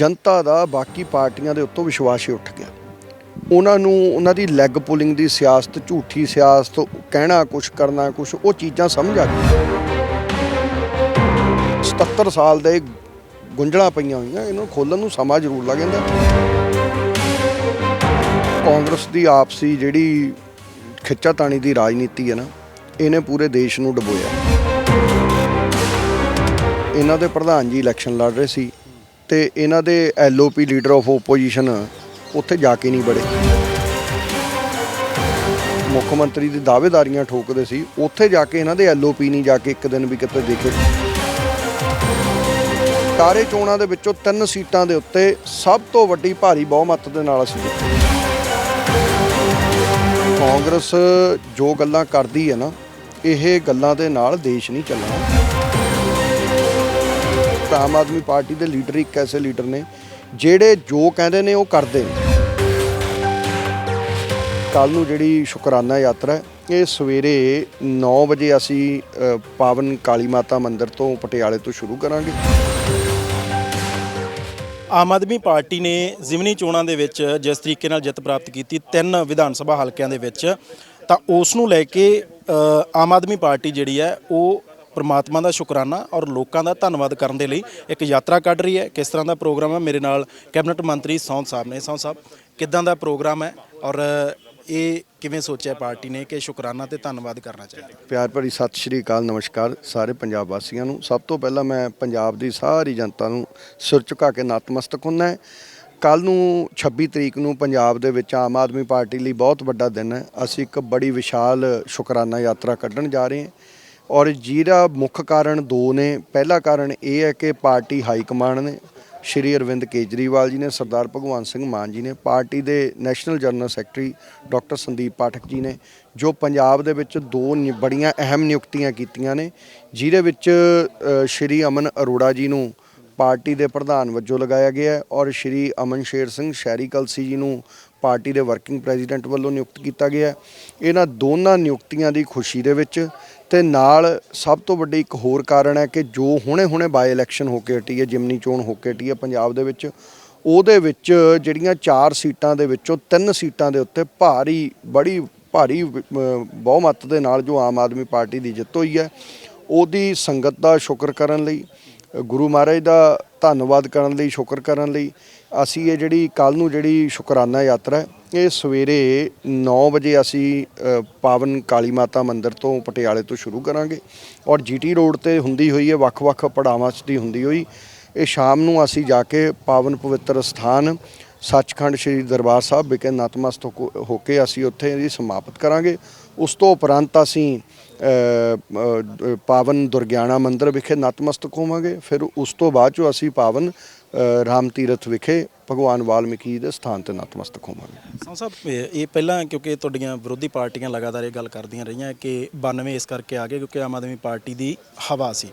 ਜਨਤਾ ਦਾ ਬਾਕੀ ਪਾਰਟੀਆਂ ਦੇ ਉੱਤੋਂ ਵਿਸ਼ਵਾਸ ਹੀ ਉੱਠ ਗਿਆ। ਉਹਨਾਂ ਨੂੰ ਉਹਨਾਂ ਦੀ ਲੈਗ ਪੁਲਿੰਗ ਦੀ ਸਿਆਸਤ, ਝੂਠੀ ਸਿਆਸਤ, ਕਹਿਣਾ ਕੁਛ, ਕਰਨਾ ਕੁਛ, ਉਹ ਚੀਜ਼ਾਂ ਸਮਝ ਆ ਗਈਆਂ। 77 ਸਾਲ ਦੇ ਗੁੰਝਲਾਂ ਪਈਆਂ ਹੋਈਆਂ, ਇਹਨੂੰ ਖੋਲਣ ਨੂੰ ਸਮਾਂ ਜ਼ਰੂਰ ਲੱਗ ਜਾਂਦਾ। ਕਾਂਗਰਸ ਦੀ ਆਪਸੀ ਜਿਹੜੀ ਖਿੱਚਾਤਾਣੀ ਦੀ ਰਾਜਨੀਤੀ ਹੈ ਨਾ, ਇਹਨੇ ਪੂਰੇ ਦੇਸ਼ ਨੂੰ ਡਬੋਇਆ। ਇਹਨਾਂ ਦੇ ਪ੍ਰਧਾਨ ਜੀ ਇਲੈਕਸ਼ਨ ਲੜ ਰਹੇ ਸੀ। ਤੇ ਇਹਨਾਂ ਦੇ ਐਲਓਪੀ ਲੀਡਰ ਆਫ ਓਪੋਜੀਸ਼ਨ ਉੱਥੇ ਜਾ ਕੇ ਨਹੀਂ ਬੜੇ ਮੁੱਖ ਮੰਤਰੀ ਦੀ ਦਾਅਵੇਦਾਰੀਆਂ ਠੋਕਦੇ ਸੀ, ਉੱਥੇ ਜਾ ਕੇ ਇਹਨਾਂ ਦੇ ਐਲਓਪੀ ਨਹੀਂ ਜਾ ਕੇ ਇੱਕ ਦਿਨ ਵੀ ਕਿਤੇ ਦੇਖੇ। ਸਾਰੇ ਚੋਣਾਂ ਦੇ ਵਿੱਚੋਂ ਤਿੰਨ ਸੀਟਾਂ ਦੇ ਉੱਤੇ ਸਭ ਤੋਂ ਵੱਡੀ ਭਾਰੀ ਬਹੁਮਤ ਦੇ ਨਾਲ ਅਸੀਂ ਕਾਂਗਰਸ ਜੋ ਗੱਲਾਂ ਕਰਦੀ ਹੈ ਨਾ, ਇਹ ਗੱਲਾਂ ਦੇ ਨਾਲ ਦੇਸ਼ ਨਹੀਂ ਚੱਲਣਾ। ਆਮ ਆਦਮੀ ਪਾਰਟੀ ਦੇ ਲੀਡਰ ਇੱਕ ਐਸੇ ਲੀਡਰ ਨੇ, ਜਿਹੜੇ ਜੋ ਕਹਿੰਦੇ ਨੇ ਉਹ ਕਰਦੇ ਨੇ। ਕੱਲ ਨੂੰ ਜਿਹੜੀ ਸ਼ੁਕਰਾਨਾ ਯਾਤਰਾ ਹੈ, ਇਹ ਸਵੇਰੇ 9 ਵਜੇ ਅਸੀਂ ਪਾਵਨ ਕਾਲੀ ਮਾਤਾ ਮੰਦਿਰ ਤੋਂ ਪਟਿਆਲੇ ਤੋਂ ਸ਼ੁਰੂ ਕਰਾਂਗੇ। ਆਮ ਆਦਮੀ ਪਾਰਟੀ ਨੇ ਜ਼ਿਮਨੀ ਚੋਣਾਂ ਦੇ ਵਿੱਚ ਜਿਸ ਤਰੀਕੇ ਨਾਲ ਜਿੱਤ ਪ੍ਰਾਪਤ ਕੀਤੀ, ਤਿੰਨ ਵਿਧਾਨ ਸਭਾ ਹਲਕਿਆਂ ਦੇ ਵਿੱਚ, ਤਾਂ ਉਸ ਨੂੰ ਲੈ ਕੇ ਆਮ ਆਦਮੀ ਪਾਰਟੀ ਜਿਹੜੀ ਹੈ, ਉਹ ਪ੍ਰਮਾਤਮਾ ਦਾ ਸ਼ੁਕਰਾਨਾ ਔਰ ਲੋਕਾਂ ਦਾ ਧੰਨਵਾਦ ਕਰਨ ਦੇ ਲਈ ਇੱਕ ਯਾਤਰਾ ਕੱਢ ਰਹੀ ਹੈ। ਕਿਸ ਤਰ੍ਹਾਂ ਦਾ ਪ੍ਰੋਗਰਾਮ ਹੈ? ਮੇਰੇ ਨਾਲ ਕੈਬਨਿਟ ਮੰਤਰੀ ਸੌਂਦ ਸਾਹਿਬ ਨੇ। ਸੌਂਦ ਸਾਹਿਬ, ਕਿੱਦਾਂ ਦਾ ਪ੍ਰੋਗਰਾਮ ਹੈ? ਔਰ ਇਹ ਕਿਵੇਂ ਸੋਚਿਆ ਪਾਰਟੀ ਨੇ ਕਿ ਸ਼ੁਕਰਾਨਾ ਤੇ ਧੰਨਵਾਦ ਕਰਨਾ ਚਾਹੀਦਾ? ਪਿਆਰ ਭਰੀ ਸਤਿ ਸ਼੍ਰੀ ਅਕਾਲ, ਨਮਸਕਾਰ ਸਾਰੇ ਪੰਜਾਬ ਵਾਸੀਆਂ ਨੂੰ। ਸਭ ਤੋਂ ਪਹਿਲਾਂ ਮੈਂ ਪੰਜਾਬ ਦੀ ਸਾਰੀ ਜਨਤਾ ਨੂੰ ਸਿਰ ਝੁਕਾ ਕੇ ਨਤਮਸਤਕ ਹੁੰਦਾ ਹੈ। ਕੱਲ ਨੂੰ 26 ਤਰੀਕ ਨੂੰ ਪੰਜਾਬ ਦੇ ਵਿੱਚ ਆਮ ਆਦਮੀ ਪਾਰਟੀ ਲਈ ਬਹੁਤ ਵੱਡਾ ਦਿਨ ਹੈ। ਅਸੀਂ ਇੱਕ ਬੜੀ ਵਿਸ਼ਾਲ ਸ਼ੁਕਰਾਨਾ ਯਾਤਰਾ ਕੱਢਣ ਜਾ ਰਹੇ ਹਾਂ। ਔਰ ਜਿਹਦਾ ਮੁੱਖ ਕਾਰਨ ਦੋ ਨੇ। ਪਹਿਲਾ ਕਾਰਨ ਇਹ ਹੈ ਕਿ ਪਾਰਟੀ ਹਾਈ ਕਮਾਂਡ ਨੇ, ਸ਼੍ਰੀ ਅਰਵਿੰਦ ਕੇਜਰੀਵਾਲ ਜੀ ਨੇ, ਸਰਦਾਰ ਭਗਵੰਤ ਸਿੰਘ ਮਾਨ ਜੀ ਨੇ, ਪਾਰਟੀ ਦੇ national general secretary doctor Sandeep Pathak ji ਨੇ, ਜੋ ਪੰਜਾਬ ਦੇ ਵਿੱਚ ਦੋ ਨਿ- ਬੜੀਆਂ ਅਹਿਮ ਨਿਯੁਕਤੀਆਂ ਕੀਤੀਆਂ ਨੇ, ਜਿਹਦੇ ਵਿੱਚ ਸ਼੍ਰੀ ਅਮਨ ਅਰੋੜਾ ਜੀ ਨੂੰ ਪਾਰਟੀ ਦੇ ਪ੍ਰਧਾਨ ਵਜੋਂ ਲਗਾਇਆ ਗਿਆ ਹੈ ਔਰ ਸ਼੍ਰੀ ਅਮਨ ਸ਼ੇਰ ਸਿੰਘ ਸ਼ਹਿਰੀ ਕਲਸੀ ਜੀ ਨੂੰ ਪਾਰਟੀ ਦੇ ਵਰਕਿੰਗ ਪ੍ਰੈਜ਼ੀਡੈਂਟ ਵੱਲੋਂ ਨਿਯੁਕਤ ਕੀਤਾ ਗਿਆ ਇਹਨਾਂ ਦੋਨਾਂ ਨਿਯੁਕਤੀਆਂ ਦੀ ਖੁਸ਼ੀ ਦੇ ਵਿੱਚ ਤੇ ਨਾਲ ਸਭ ਤੋਂ ਵੱਡੀ ਇੱਕ ਹੋਰ ਕਾਰਨ ਹੈ ਕਿ ਜੋ ਹੁਣੇ-ਹੁਣੇ ਬਾਈ ਇਲੈਕਸ਼ਨ ਹੋ ਕੇ ਹਟੀ ਹੈ, ਜਿਮਨੀ ਚੋਣ ਹੋ ਕੇ ਹਟੀ ਹੈ ਪੰਜਾਬ ਦੇ ਵਿੱਚ, ਉਹਦੇ ਵਿੱਚ ਜਿਹੜੀਆਂ ਚਾਰ ਸੀਟਾਂ ਦੇ ਵਿੱਚੋਂ ਤਿੰਨ ਸੀਟਾਂ ਦੇ ਉੱਤੇ ਭਾਰੀ, ਬੜੀ ਭਾਰੀ ਬਹੁਮਤ ਦੇ ਨਾਲ ਜੋ ਆਮ ਆਦਮੀ ਪਾਰਟੀ ਦੀ ਜਿੱਤ ਹੋਈ ਹੈ, ਉਹਦੀ ਸੰਗਤ ਦਾ ਸ਼ੁਕਰ ਕਰਨ ਲਈ ਗੁਰੂ ਮਹਾਰਾਜ ਦਾ ਧੰਨਵਾਦ ਕਰਨ ਲਈ, ਸ਼ੁਕਰ ਕਰਨ ਲਈ, ਅਸੀਂ ਇਹ ਜਿਹੜੀ ਕੱਲ ਨੂੰ ਜਿਹੜੀ ਸ਼ੁਕਰਾਨਾ ਯਾਤਰਾ ਇਹ ਸਵੇਰੇ 9 ਵਜੇ ਅਸੀਂ ਪਾਵਨ ਕਾਲੀ ਮਾਤਾ ਮੰਦਿਰ ਤੋਂ ਪਟਿਆਲੇ ਤੋਂ ਸ਼ੁਰੂ ਕਰਾਂਗੇ ਔਰ ਜੀਟੀ ਰੋਡ ਤੇ ਹੁੰਦੀ ਹੋਈ ਹੈ ਵੱਖ-ਵੱਖ ਪੜਾਵਾਂ 'ਚ ਦੀ ਹੁੰਦੀ ਹੋਈ, ਇਹ ਸ਼ਾਮ ਨੂੰ ਅਸੀਂ ਜਾ ਕੇ ਪਾਵਨ ਪਵਿੱਤਰ ਸਥਾਨ ਸੱਚਖੰਡ ਸ੍ਰੀ ਦਰਬਾਰ ਸਾਹਿਬ ਵਿਖੇ ਨਤਮਸਤਕ ਹੋ- ਹੋ ਕੇ ਅਸੀਂ ਉੱਥੇ ਇਹਦੀ ਸਮਾਪਤ ਕਰਾਂਗੇ। ਉਸ ਤੋਂ ਉਪਰੰਤ ਅਸੀਂ ਪਾਵਨ ਦੁਰਗਿਆਣਾ ਮੰਦਿਰ ਵਿਖੇ ਨਤਮਸਤਕ ਹੋਵਾਂਗੇ। ਫਿਰ ਉਸ ਤੋਂ ਬਾਅਦ ਚੋਂ ਅਸੀਂ ਪਾਵਨ ਰਾਮ ਤੀਰਥ ਵਿਖੇ ਭਗਵਾਨ ਵਾਲਮੀਕੀ ਦੇ ਸਥਾਨ ਤੇ ਨਤਮਸਤਕ ਹੋਵਾਂਗੇ। ਸੌਂ ਸਾਹਿਬ ਇਹ ਪਹਿਲਾਂ ਕਿਉਂਕਿ ਤੁਹਾਡੀਆਂ ਵਿਰੋਧੀ ਪਾਰਟੀਆਂ ਲਗਾਤਾਰ ਇਹ ਗੱਲ ਕਰਦੀਆਂ ਰਹੀਆਂ ਕਿ 92 ਇਸ ਕਰਕੇ ਆ ਗਏ ਕਿਉਂਕਿ ਆਮ ਆਦਮੀ ਪਾਰਟੀ ਦੀ ਹਵਾ ਸੀ।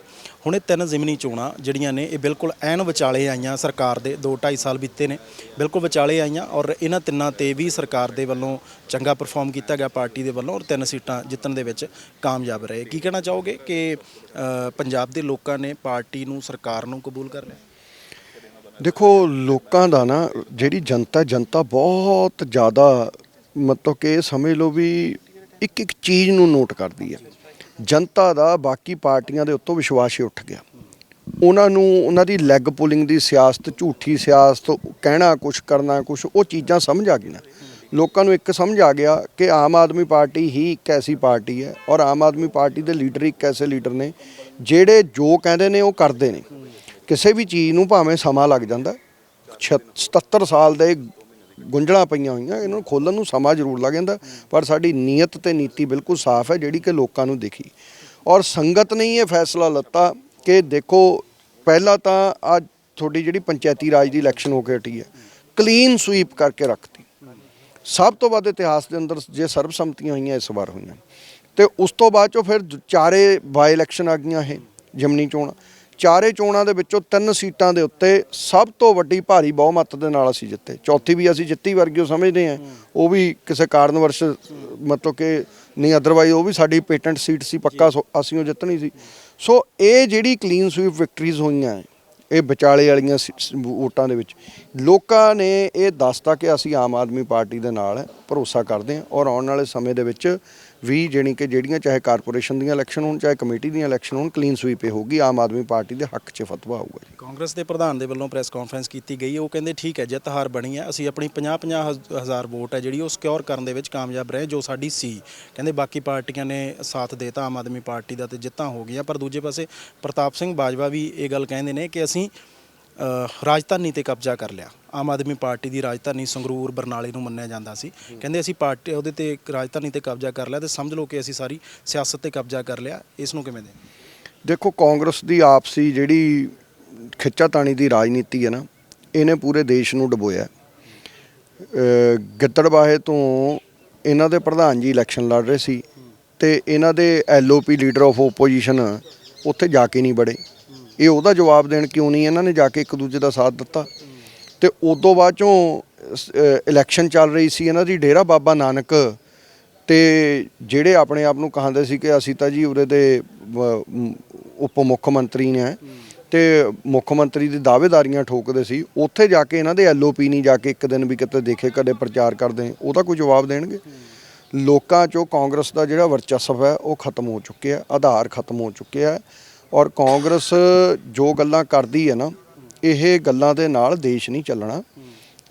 ਹੁਣ ਇਹ ਤਿੰਨ ਜ਼ਿਮਨੀ ਚੋਣਾਂ ਜਿਹੜੀਆਂ ਨੇ, ਇਹ ਬਿਲਕੁਲ ਐਨ ਵਿਚਾਲੇ ਆਈਆਂ ਸਰਕਾਰ ਦੇ 2 2.5 ਸਾਲ ਬੀਤੇ ਨੇ, ਬਿਲਕੁਲ ਵਿਚਾਲੇ ਆਈਆਂ ਔਰ ਇਹਨਾਂ ਤਿੰਨਾਂ ਤੇ ਵੀ ਸਰਕਾਰ ਦੇ ਵੱਲੋਂ ਚੰਗਾ ਪਰਫਾਰਮ ਕੀਤਾ ਗਿਆ ਪਾਰਟੀ ਦੇ ਵੱਲੋਂ ਔਰ ਤਿੰਨ ਸੀਟਾਂ ਜਿੱਤਣ ਦੇ ਵਿੱਚ ਕਾਮਯਾਬ ਰਹੇ। ਕੀ ਕਹਿਣਾ ਚਾਹੋਗੇ ਕਿ ਪੰਜਾਬ ਦੇ ਲੋਕਾਂ ਨੇ ਪਾਰਟੀ ਨੂੰ, ਸਰਕਾਰ ਨੂੰ ਕਬੂਲ ਕਰ ਲਿਆ? ਦੇਖੋ, ਲੋਕਾਂ ਦਾ ਨਾ, ਜਿਹੜੀ ਜਨਤਾ ਜਨਤਾ ਬਹੁਤ ਜ਼ਿਆਦਾ, ਮਤਲਬ ਕਿ ਸਮਝ ਲਓ ਵੀ ਇੱਕ ਇੱਕ ਚੀਜ਼ ਨੂੰ ਨੋਟ ਕਰਦੀ ਹੈ ਜਨਤਾ ਦਾ ਬਾਕੀ ਪਾਰਟੀਆਂ ਦੇ ਉੱਤੋਂ ਵਿਸ਼ਵਾਸ ਹੀ ਉੱਠ ਗਿਆ। ਉਹਨਾਂ ਨੂੰ, ਉਹਨਾਂ ਦੀ ਲੈਗ ਪੁਲਿੰਗ ਦੀ ਸਿਆਸਤ, ਝੂਠੀ ਸਿਆਸਤ, ਕਹਿਣਾ ਕੁਛ, ਕਰਨਾ ਕੁਛ, ਉਹ ਚੀਜ਼ਾਂ ਸਮਝ ਆ ਗਈਆਂ। ਲੋਕਾਂ ਨੂੰ ਇੱਕ ਸਮਝ ਆ ਗਿਆ ਕਿ ਆਮ ਆਦਮੀ ਪਾਰਟੀ ਹੀ ਇੱਕ ਐਸੀ ਪਾਰਟੀ ਹੈ ਔਰ ਆਮ ਆਦਮੀ ਪਾਰਟੀ ਦੇ ਲੀਡਰ ਇੱਕ ਐਸੇ ਲੀਡਰ ਨੇ ਜਿਹੜੇ ਜੋ ਕਹਿੰਦੇ ਨੇ ਉਹ ਕਰਦੇ ਨੇ। ਕਿਸੇ ਵੀ ਚੀਜ਼ ਨੂੰ ਭਾਵੇਂ ਸਮਾਂ ਲੱਗ ਜਾਂਦਾ ਛ- 77 ਸਾਲ ਦੇ ਗੁੰਝਲਾਂ ਪਈਆਂ ਹੋਈਆਂ, ਇਹਨਾਂ ਨੂੰ ਖੋਲਣ ਨੂੰ ਸਮਾਂ ਜ਼ਰੂਰ ਲੱਗ ਜਾਂਦਾ, ਪਰ ਸਾਡੀ ਨੀਅਤ ਤੇ ਨੀਤੀ ਬਿਲਕੁਲ ਸਾਫ਼ ਹੈ, ਜਿਹੜੀ ਕਿ ਲੋਕਾਂ ਨੂੰ ਦਿਖੀ। ਔਰ ਸੰਗਤ ਨੇ ਹੀ ਇਹ ਫੈਸਲਾ ਲੱਤਾ ਕਿ ਦੇਖੋ, ਪਹਿਲਾਂ ਤਾਂ ਅੱਜ ਤੁਹਾਡੀ ਜਿਹੜੀ ਪੰਚਾਇਤੀ ਰਾਜ ਦੀ ਇਲੈਕਸ਼ਨ ਹੋ ਕੇ ਹਟੀ ਹੈ, ਕਲੀਨ ਸਵੀਪ ਕਰਕੇ ਰੱਖਤੀ। ਸਭ ਤੋਂ ਵੱਧ ਇਤਿਹਾਸ ਦੇ ਅੰਦਰ ਜੇ ਸਰਬਸੰਮਤੀਆਂ ਹੋਈਆਂ, ਇਸ ਵਾਰ ਹੋਈਆਂ ਤੇ ਉਸ ਤੋਂ ਬਾਅਦ ਚੋਂ ਫਿਰ ਚਾਰੇ ਬਾਈ ਇਲੈਕਸ਼ਨ ਆ ਗਈਆਂ ਇਹ, ਜਿਮਨੀ ਚੋਣਾਂ। ਚਾਰੇ ਚੋਣਾਂ ਦੇ ਵਿੱਚੋਂ ਤਿੰਨ ਸੀਟਾਂ ਦੇ ਉੱਤੇ ਸਭ ਤੋਂ ਵੱਡੀ ਭਾਰੀ ਬਹੁਮਤ ਦੇ ਨਾਲ ਅਸੀਂ ਜਿੱਤੇ। ਚੌਥੀ ਵੀ ਅਸੀਂ ਜਿੱਤੀ ਵਰਗੀ ਸਮਝਦੇ ਹਾਂ। ਉਹ ਵੀ ਕਿਸੇ ਕਾਰਨ ਵਰਸ਼ ਮਤਲਬ ਕਿ ਨਹੀਂ ਅਦਰਵਾਈਜ਼ ਉਹ ਵੀ ਸਾਡੀ ਪੇਟੈਂਟ ਸੀਟ ਸੀ ਪੱਕਾ ਅਸੀਂ ਉਹ ਜਿੱਤਣੀ ਸੀ। ਸੋ ਇਹ ਜਿਹੜੀ ਕਲੀਨ ਸਵੀਪ ਵਿਕਟਰੀਜ਼ ਹੋਈਆਂ ਇਹ ਵਿਚਾਲੇ ਵਾਲੀਆਂ ਵੋਟਾਂ ਦੇ ਵਿੱਚ ਲੋਕਾਂ ਨੇ ਇਹ ਦੱਸਤਾ ਕਿ ਅਸੀਂ ਆਮ ਆਦਮੀ ਪਾਰਟੀ ਦੇ ਨਾਲ ਭਰੋਸਾ ਕਰਦੇ ਹਾਂ ਔਰ ਆਉਣ ਵਾਲੇ ਸਮੇਂ ਦੇ ਵਿੱਚ ਵੀ ਜਾਣੀ ਕਿ ਜਿਹੜੀਆਂ ਚਾਹੇ ਕਾਰਪੋਰੇਸ਼ਨ ਦੀਆਂ ਇਲੈਕਸ਼ਨ ਹੋਣ, ਚਾਹੇ ਕਮੇਟੀ ਦੀਆਂ ਇਲੈਕਸ਼ਨ ਹੋਣ ਕਲੀਨ ਸਵੀਪ ਇਹ ਹੋਊਗੀ, ਆਮ ਆਦਮੀ ਪਾਰਟੀ ਦੇ ਹੱਕ 'ਚ ਫਤਵਾ ਆਊਗਾ ਜੀ। ਕਾਂਗਰਸ ਦੇ ਪ੍ਰਧਾਨ ਦੇ ਵੱਲੋਂ ਪ੍ਰੈਸ ਕਾਨਫਰੰਸ ਕੀਤੀ ਗਈ ਉਹ ਕਹਿੰਦੇ ਠੀਕ ਹੈ, ਜਿੱਤ ਹਾਰ ਬਣੀ ਹੈ, ਅਸੀਂ ਆਪਣੀ 50-50 ਹਜ਼ਾਰ ਵੋਟ ਹੈ ਜਿਹੜੀ ਉਹ ਸਿਕਿਉਰ ਕਰਨ ਦੇ ਵਿੱਚ ਕਾਮਯਾਬ ਰਹੇ, ਜੋ ਸਾਡੀ ਸੀ। ਕਹਿੰਦੇ ਬਾਕੀ ਪਾਰਟੀਆਂ ਨੇ ਸਾਥ ਦੇਤਾ ਆਮ ਆਦਮੀ ਪਾਰਟੀ ਦਾ ਤੇ ਜਿੱਤਾਂ ਹੋ ਗਈਆਂ, ਪਰ ਦੂਜੇ ਪਾਸੇ ਪ੍ਰਤਾਪ ਸਿੰਘ ਬਾਜਵਾ ਵੀ ਇਹ ਗੱਲ ਕਹਿੰਦੇ ਨੇ ਕਿ ਅਸੀਂ ਰਾਜਧਾਨੀ ਤੇ ਕਬਜ਼ਾ ਕਰ ਲਿਆ। ਆਮ ਆਦਮੀ ਪਾਰਟੀ ਦੀ ਰਾਜਧਾਨੀ ਸੰਗਰੂਰ ਬਰਨਾਲੇ ਨੂੰ ਮੰਨਿਆ ਜਾਂਦਾ ਸੀ। ਕਹਿੰਦੇ ਅਸੀਂ ਪਾਰਟੀ ਉਹਦੇ ਤੇ ਰਾਜਧਾਨੀ ਤੇ ਕਬਜ਼ਾ ਕਰ ਲਿਆ ਤੇ ਸਮਝ ਲਓ ਕਿ ਅਸੀਂ ਸਾਰੀ ਸਿਆਸਤ ਤੇ ਕਬਜ਼ਾ ਕਰ ਲਿਆ। ਇਸ ਨੂੰ ਕਿਵੇਂ ਦੇ ਦੇਖੋ ਕਾਂਗਰਸ ਦੀ ਆਪਸੀ ਜਿਹੜੀ ਖਿੱਚਾਤਾਣੀ ਦੀ ਰਾਜਨੀਤੀ ਹੈ ਨਾ ਇਹਨੇ ਪੂਰੇ ਦੇਸ਼ ਨੂੰ ਡਬੋਇਆ। ਅ, ਗਿੱਦੜਬਾਹੇ ਤੋਂ ਇਹਨਾਂ ਦੇ ਪ੍ਰਧਾਨ ਜੀ ਇਲੈਕਸ਼ਨ ਲੜ ਰਹੇ ਸੀ ਤੇ ਇਹਨਾਂ ਦੇ ਐਲਓਪੀ ਲੀਡਰ ਆਫ ਓਪੋਜੀਸ਼ਨ ਉੱਥੇ ਜਾ ਕੇ ਨਹੀਂ ਬੜੇ ਇਹ ਉਹਦਾ ਜਵਾਬ ਦੇਣ ਕਿਉਂ ਨਹੀਂ? ਇਹਨਾਂ ਨੇ ਜਾ ਕੇ ਇੱਕ ਦੂਜੇ ਦਾ ਸਾਥ ਦਿੱਤਾ। ਤੇ ਤੋਂ ਬਾਅਦ ਚੋਂ ਇਲੈਕਸ਼ਨ ਚੱਲ ਰਹੀ ਸੀ ਇਹਨਾਂ ਦੀ, ਡੇਰਾ ਬਾਬਾ ਨਾਨਕ। ਤੇ ਜਿਹੜੇ ਆਪਣੇ ਆਪ ਨੂੰ ਕਹਾਂਦੇ ਸੀ ਕਿ ਅਸੀਂ ਤਾਂ ਜੀ ਉਰੇ ਦੇ ਉਪ ਮੁੱਖ ਮੰਤਰੀ ਨੇ। ਤੇ ਮੁੱਖ ਮੰਤਰੀ ਦੀ ਦਾਅਵੇਦਾਰੀਆਂ ਠੋਕਦੇ ਸੀ। ਉੱਥੇ ਜਾ ਕੇ ਇਹਨਾਂ ਦੇ ਐਲਓਪੀ ਨਹੀਂ ਜਾ ਕੇ ਇੱਕ ਦਿਨ ਵੀ ਕਿਤੇ ਦੇਖੇ, ਕਦੇ ਪ੍ਰਚਾਰ ਕਰਦੇ। ਉਹਦਾ ਕੋਈ ਜਵਾਬ ਦੇਣਗੇ? ਲੋਕਾਂ 'ਚੋਂ ਕਾਂਗਰਸ ਦਾ ਜਿਹੜਾ ਵਰਚਸਵ ਹੈ, ਉਹ ਖਤਮ ਹੋ ਚੁੱਕਿਆ। ਆਧਾਰ ਖਤਮ ਹੋ ਚੁੱਕਿਆ। ਔਰ ਕਾਂਗਰਸ ਜੋ ਗੱਲਾਂ ਕਰਦੀ ਹੈ ਨਾ, ਇਹ ਗੱਲਾਂ ਦੇ ਨਾਲ ਦੇਸ਼ ਨਹੀਂ ਚੱਲਣਾ।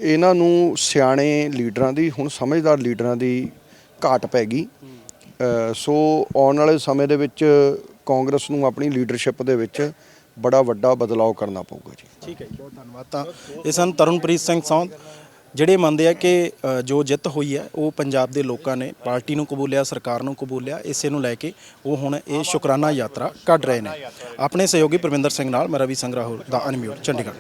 ਇਹਨਾਂ ਨੂੰ ਸਿਆਣੇ ਲੀਡਰਾਂ ਦੀ, ਹੁਣ ਸਮਝਦਾਰ ਲੀਡਰਾਂ ਦੀ ਘਾਟ ਪੈ ਗਈ। ਸੋ ਆਉਣ ਵਾਲੇ ਸਮੇਂ ਦੇ ਵਿੱਚ ਕਾਂਗਰਸ ਨੂੰ ਆਪਣੀ ਲੀਡਰਸ਼ਿਪ ਦੇ ਵਿੱਚ ਬੜਾ ਵੱਡਾ ਬਦਲਾਅ ਕਰਨਾ ਪਊਗਾ ਜੀ। ਠੀਕ ਹੈ ਜੀ, ਬਹੁਤ ਧੰਨਵਾਦ। ਤਾਂ ਇਹ ਸਨ ਤਰਨਪ੍ਰੀਤ ਸਿੰਘ ਸੌਂਦ ਜਿਹੜੇ ਮੰਨਦੇ ਆ ਕਿ ਅ, ਜੋ ਜਿੱਤ ਹੋਈ ਹੈ ਉਹ ਪੰਜਾਬ ਦੇ ਲੋਕਾਂ ਨੇ ਪਾਰਟੀ ਨੂੰ ਕਬੂਲਿਆ ਸਰਕਾਰ ਨੂੰ ਕਬੂਲਿਆ ਇਸੇ ਨੂੰ ਲੈ ਕੇ ਉਹ ਹੁਣ ਇਹ ਸ਼ੁਕਰਾਨਾ ਯਾਤਰਾ ਕੱਢ ਰਹੇ ਨੇ। ਆਪਣੇ ਸਹਿਯੋਗੀ ਪ੍ਰਵਿੰਦਰ ਸਿੰਘ ਨਾਲ ਮੈਂ ਰਵੀ ਸੰਗਰਾਹੁਲ ਦਾ ਅਨਮਿਊਟ ਚੰਡੀਗੜ੍ਹ।